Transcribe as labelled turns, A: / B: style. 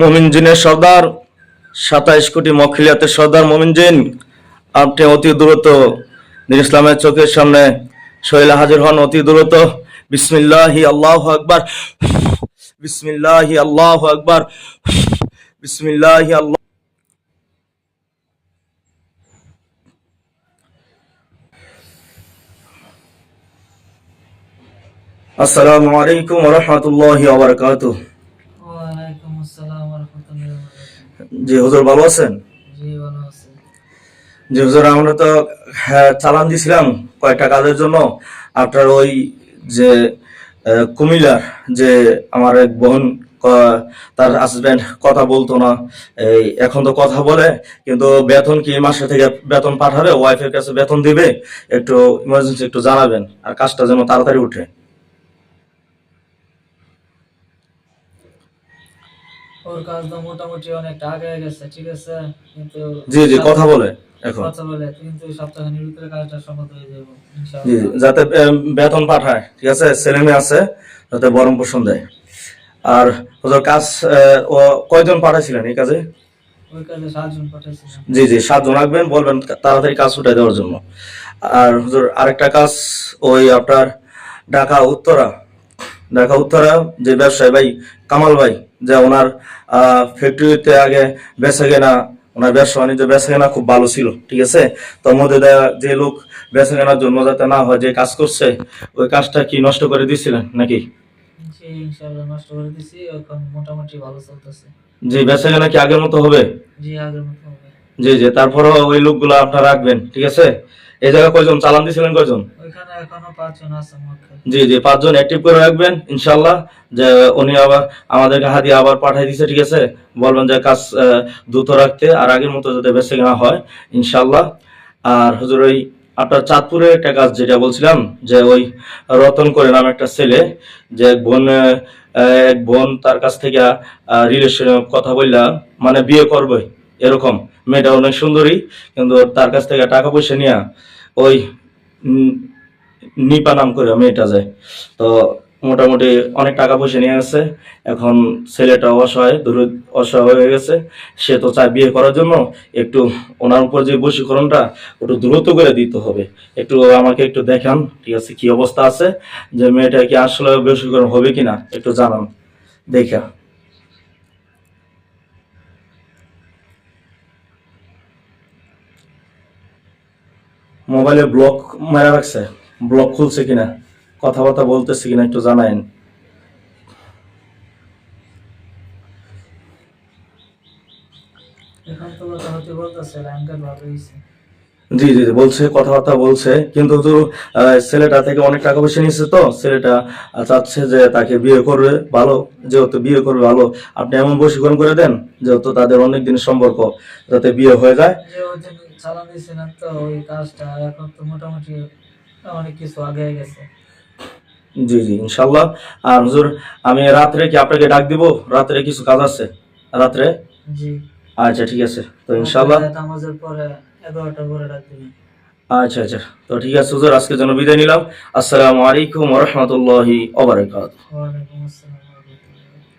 A: মমিন জিনের সর্দার, সাতাইশ কোটি মখিলিয়াতের সর্দার মমিন জিন, আপনি অতি দ্রুত দিন ইসলামের চোখের সামনে শৈলা হাজির হন, অতি দ্রুত। বিসমিল্লাহি আল্লাহ আকবার। বিসমিল্লাহি আল্লাহ আকবার। বিসমিল্লাহি আল্লাহ আসসালামু আলাইকুম রাহমাতুল্লাহি ওয়া বারাকাতুহু
B: ওয়ালাইকুম আসসালাম ওয়া রাহমাতুল্লাহি ওয়া বারাকাতুহু
A: জি হুজুর ভালো আছেন?
B: জি
A: হুজুর আমরা তো হ্যাঁ, চালান দিছিলাম কয়েকটা কাজের জন্য। আপনার ওই যে কুমিল্লার যে আমার এক বোন তার হাজবেন্ড কথা বলতো না। এই এখন তো কথা বলে কিন্তু বেতন কি মাসে থেকে বেতন পাঠাবে ওয়াইফের কাছে বেতন দিবে? একটু ইমার্জেন্সি একটু জানাবেন আর কাজটা যেন তাড়াতাড়ি উঠে।
B: ওর কাজ তো মোটামুটি অনেকটা আগে গেছে ঠিক আছে? কিন্তু
A: জি জি কথা বলে এখন।
B: কথা বলে কিন্তু সপ্তাহখানির ভিতরে কাজটা হয়ে যাবে
A: জি যাতে বেতন পাঠায় ঠিক আছে? ছেলে মেয়ে আছে যাতে বরং পোষণ দেয়। আর ওদের কাজ ও কয়জন পাঠাইছিলেন এই কাজে? জি জি সাতজন রাখবেন বলবেন তাড়াতাড়ি কাজ উঠাই দেওয়ার জন্য। আর হুজুর আরেকটা কাজ ওই আপনার ঢাকা উত্তরা ঢাকা উত্তরা যে ব্যবসায়ী ভাই কামাল ভাই যে ওনার ফ্যাক্টরিতে আগে বেচা কেনা ওনার ব্যবসা বাণিজ্য বেচা কেনা খুব ভালো ছিল ঠিক আছে? তোর মধ্যে যে লোক বেচা কেনার জন্য যাতে না হয় যে কাজ করছে ওই কাজটা কি নষ্ট করে দিছিলেন নাকি?
B: জি ইনশাআল্লাহ নষ্ট করে দিছি এখন মোটামুটি ভালো চলতেছে।
A: যে বেচা কেনা কি আগের মতো হবে?
B: জি আগের মতো হবে।
A: জি জি তারপরে ওই লোকগুলো আপনারা রাখবেন ঠিক আছে? এই জায়গায় কয়জন? চালান দিছিলেন কয়জন? জি জি পাঁচজন অ্যাক্টিভ করে রাখবেন ইনশাল্লাহ যে উনি আবার আমাদেরকে হাতিয়ে আবার পাঠিয়ে দিছে ঠিক আছে? বলবেন যে কাজ দ্রুত রাখতে আর আগের মতো যাতে বেঁচে না হয় ইনশাল্লাহ আর হুজুর ওই আপনার চাঁদপুরে একটা কাজ যেটা বলছিলাম যে ওই রতন করে নাম একটা ছেলে যে এক বোন এক বোন তার কাছ থেকে রিলেশন কথা বললা মানে বিয়ে করবে। এরকম। মেয়েটা অনেক সুন্দরী, কিন্তু তার কাছ থেকে টাকা পয়সা নিয়ে ওই নিপা নাম করে মেয়েটা যায়। তো মোটামুটি অনেক টাকা পয়সা নিয়ে গেছে এখন ছেলেটা অসহায় দূর- অসহায় হয়ে গেছে। সে তো চায় বিয়ে করার জন্য। একটু ওনার উপর যে বশীকরণটা একটু দ্রুত করে দিতে হবে। একটু আমাকে একটু দেখান, ঠিক আছে, কি অবস্থা আছে? যে মেয়েটা কি আসলে বশীকরণ হবে কিনা, একটু জানান। দেখা মোবাইলে ব্লক মারা রাখছে, ব্লক খুলছে কিনা, কথাবার্তা বলতেছে কিনা একটু জানায়েন।
B: এখন তো কথা হতে বলতেছে লাইনটা ভালো হয়েছে
A: জি জি বলছে কথাবার্তা বলছে। কিন্তু তো ছেলেটা থেকে অনেক টাকা পয়সা নিচ্ছে তো ছেলেটা চাচ্ছে যে তাকে বিয়ে করবে ভালো যেহেতু বিয়ে করবে ভালো। আপনি এমন বশীকরণ করে দেন যেহেতু তাদের অনেক দিনের সম্পর্ক যাতে বিয়ে হয়ে যায়।
B: যে ওই দিন চালান দিয়েছিলাম তো ওই কাজটা এখন তো মোটামুটি অনেক কিছু আগে গেছে।
A: জি জি ইনশাল্লাহ। আর হুজুর আমি রাত্রে কি আপনাকে ডাক দিব? রাত্রে কিছু কাজ আছে? রাত্রে?
B: জি।
A: আচ্ছা ঠিক আছে। তো ইনশাল্লাহ।
B: নামাজের পরে এগারোটার পরে ডাক
A: আচ্ছা আচ্ছা। তো ঠিক আছে হুজুর আজকের জন্য বিদায় নিলাম। আসসালামু আলাইকুম ওয়া রাহমাতুল্লাহি ওয়া বারাকাতুহু।
B: ওয়ালাইকুম আসসালাম।